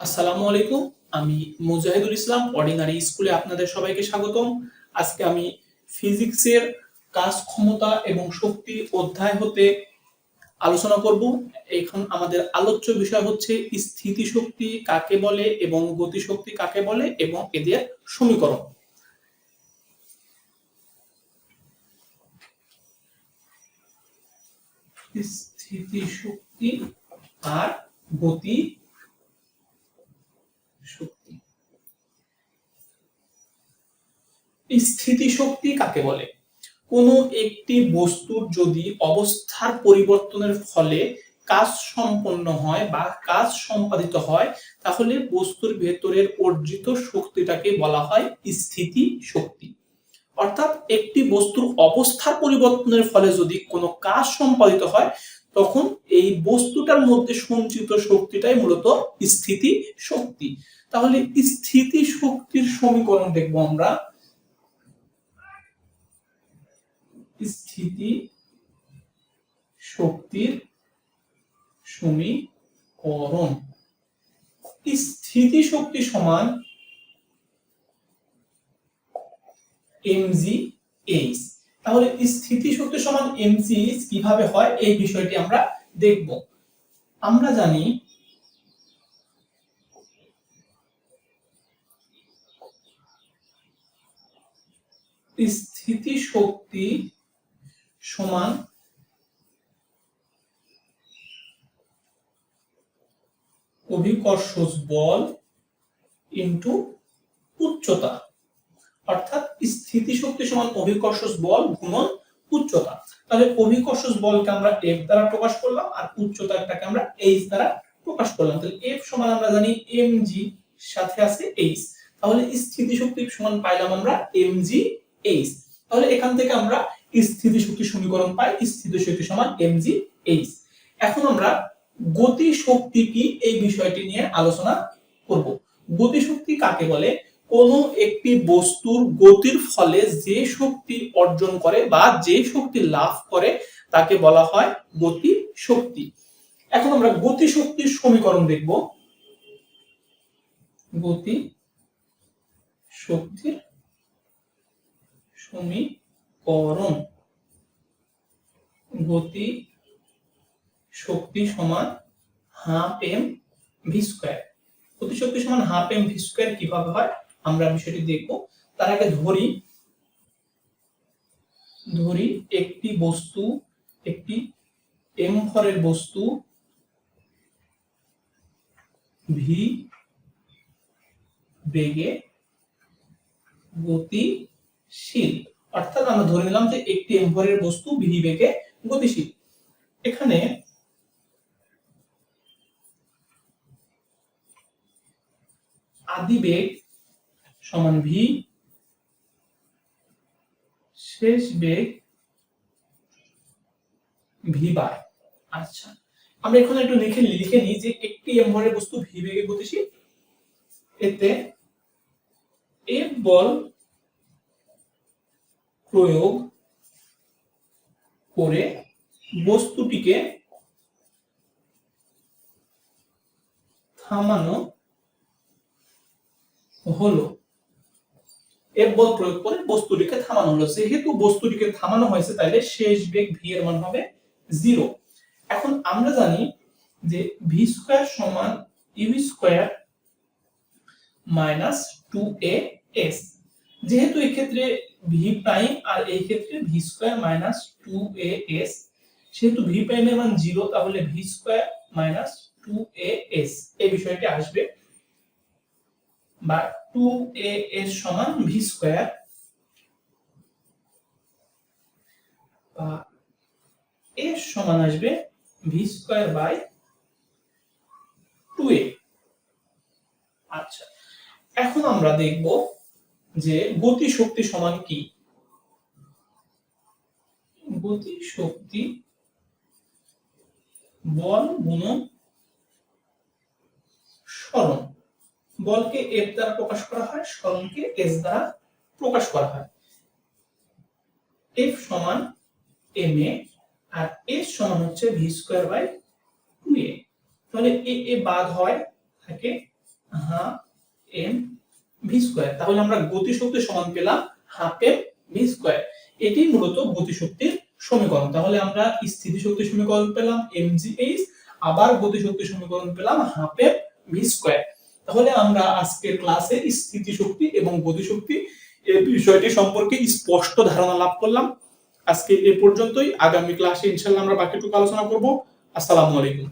আসসালামু আলাইকুম, আমি মুজাহিদুল ইসলাম অর্ডিনারি স্কুলে আপনাদের সবাইকে স্বাগতম। আজকে আমি ফিজিক্সের কাজ ক্ষমতা এবং শক্তি অধ্যায় হতে আলোচনা করব। এখন আমাদের আলোচ্য বিষয় হচ্ছে স্থিতিশক্তি কাকে বলে এবং গতিশক্তি কাকে বলে এবং এদের সমীকরণ। স্থিতিশক্তি আর গতি শক্তি। স্থিতিশক্তি কাকে বলে? কোনো একটি বস্তুর যদি অবস্থার পরিবর্তনের ফলে কাজ সম্পন্ন হয় বা কাজ সম্পাদিত হয়, তাহলে বস্তুর ভেতরের অর্জিত শক্তিটাকে বলা হয় স্থিতি শক্তি অর্থাৎ একটি বস্তুর অবস্থার পরিবর্তনের ফলে যদি কোনো কাজ সম্পাদিত হয় তখন এই বস্তুটার মধ্যে সঞ্চিত শক্তিটাই মূলত স্থিতি শক্তি। তাহলে স্থিতি শক্তির সমীকরণ দেখব আমরা। স্থিতি শক্তির সমীকরণ। স্থিতি শক্তি সমান এমজি এইচ তাহলে স্থিতি শক্তি সমান এমজি কীভাবে হয়? এই বিষয়টি আমরা দেখব। আমরা জানি স্থিতি শক্তি সমান অভিকর্ষজ বল ইনটু উচ্চতা। অর্থাৎ স্থিতি শক্তি সমান অভিকর্ষজ বল গুণন উচ্চতা। তাহলে অভিকর্ষজ বলকে আমরা এফ দ্বারা প্রকাশ করলাম আর উচ্চতাটাকে আমরা এইচ দ্বারা প্রকাশ করলাম। তাহলে এফ সমান আমরা জানি এম জি সাথে আছে এইচ তাহলে স্থিতি শক্তি সমান পাইলাম আমরা এম জি এইচ তাহলে এখান থেকে আমরা স্থিতি শক্তি সমীকরণ পাই স্থিতি শক্তি সমান এম জি এইচ এখন আমরা গতি শক্তি কি এই বিষয়টি নিয়ে আলোচনা করব। গতি শক্তি কাকে বলে? কোন একটি বস্তুর গতির ফলে যে শক্তি অর্জন করে বা যে শক্তি লাভ করে তাকে বলা হয় গতি শক্তি এখন আমরা গতি শক্তির সমীকরণ দেখব। গতি শক্তির সমীকরণ। গতি শক্তি সমান হাফ এম ভি স্কোয়ার। গতি শক্তি সমান হাফ এম ভি স্কোয়ার কীভাবে হয়? আমরা বিষয়টি দেখব। তার আগে ধরি ধরি একটি বস্তু, একটি এম ভরের বস্তু ভি বেগে গতিশীল। অর্থাৎ আমরা ধরে নিলাম যে একটি এম ভরের বস্তু ভি বেগে গতিশীল। এখানে আদি বেগ সমান ভি শেষ বেগ ভি বাই। আচ্ছা আমরা এখানে একটু লিখে লিখে নিই যে একটি এম ভরের বস্তু ভি বেগে গতিশীল। এতে এফ বল প্রয়োগ করে বস্তুটিকে থামানো হলো। এফ বল প্রয়োগ করে বস্তুটিকে থামানো হলো। যেহেতু বস্তুটিকে থামানো হয়েছে তাহলে শেষ বেগ ভি এর মান হবে জিরো এখন আমরা জানি যে ভি স্কোয়ার সমান U square minus two A S যেহেতু এই ক্ষেত্রে ভি প্রাইম আর এই ক্ষেত্রে V square minus two A S সেহেতু ভি প্রাইমের মান জিরো তাহলে V square minus two A S এই বিষয়টি আসবে বা টু এ এস সমান ভি স্কোয়ার বা এস সমান আসবে V square by two A আচ্ছা এখন আমরা দেখব যে গতি শক্তি সমান কি? গতি শক্তি বল গুণন সরণ। বলকে এফ দ্বারা প্রকাশ করা হয় সরণকে এস দ্বারা প্রকাশ করা হয়। এফ সমান এম এ, আর এস সমান হচ্ছে V square by two A. তাহলে এ এ বাদ হয়, থাকে হাফ এম, ভি স্কোয়ার। তাহলে আমরা গতিশক্তি সমান পেলাম হাফ এম, ভি স্কোয়ার। এটি মূলত গতিশক্তির সমীকরণ। তাহলে আমরা স্থিতিশক্তি সমীকরণ পেলাম, এম জি এইচ, আবার গতিশক্তি সমীকরণ পেলাম হাফ এম, ভি স্কোয়ার। তাহলে আমরা আজকের ক্লাসে স্থিতিশক্তি এবং গতিশক্তি এই বিষয়টি সম্পর্কে স্পষ্ট ধারণা লাভ করলাম। আজকে এ পর্যন্তই। আগামী ক্লাসে ইনশাল্লাহ আমরা বাকিটুকু আলোচনা করব। আসসালামু আলাইকুম।